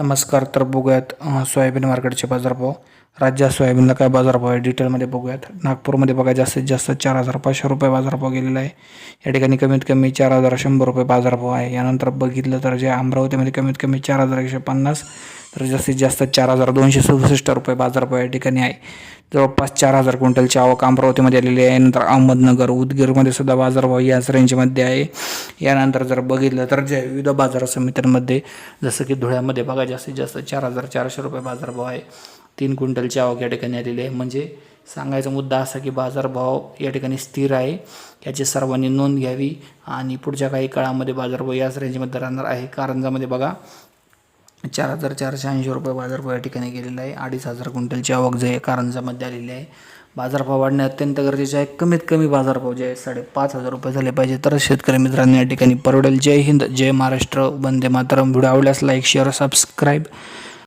नमस्कार तर बघूयात सोयाबीन मार्केटचे बाजारभाव. राज्यात सोयाबीनला काय बाजारभाव आहे डिटेलमध्ये बघूयात. नागपूरमध्ये बघा जास्तीत जास्त चार हजार पाचशे रुपये बाजारभाव गेलेला आहे. या ठिकाणी कमीत कमी चार हजार शंभर रुपये बाजारभाव आहे. यानंतर बघितलं तर जे अमरावतीमध्ये कमीत कमी चार हजार एकशे पन्नास तर जास्तीत जास्त चार हजार दोनशे सदुसष्ट रुपये बाजारभाव या ठिकाणी आहे. जवळपास चार हजार क्विंटलची आवक अमरावतीमध्ये आलेली आहे. नंतर अहमदनगर उदगीरमध्ये सुद्धा बाजारभाव याच रेंजमध्ये आहे. यानंतर जर बघितलं तर जे विविध बाजार समित्यांमध्ये जसं की धुळ्यामध्ये बघा जास्तीत जास्त चार हजार चारशे रुपये बाजारभाव आहे. तीन क्विंटलची आवक या ठिकाणी आलेली आहे. म्हणजे सांगायचा मुद्दा असा की बाजारभाव या ठिकाणी स्थिर आहे. याची सर्वांनी नोंद घ्यावी आणि पुढच्या काही काळामध्ये बाजारभाव याच रेंजमध्ये राहणार आहे. कारंजामध्ये बघा चार हजार चारशे ऐंशी रुपये बाजारभाव या ठिकाणी गेलेला आहे. अडीच हजार क्विंटलची आवक जे आहे कारंजामध्ये आलेली आहे. बाजारभाव वाढणे अत्यंत गरजेचे आहे. कमीत कमी बाजारभाव जे आहे साडेपाच हजार रुपये झाले पाहिजे. तर शेतकरी मित्रांनी या ठिकाणी परवडेल. जय हिंद जय महाराष्ट्र. वंदे मातरम. व्हिडिओ आवडल्यास लाईक शेअर सबस्क्राईब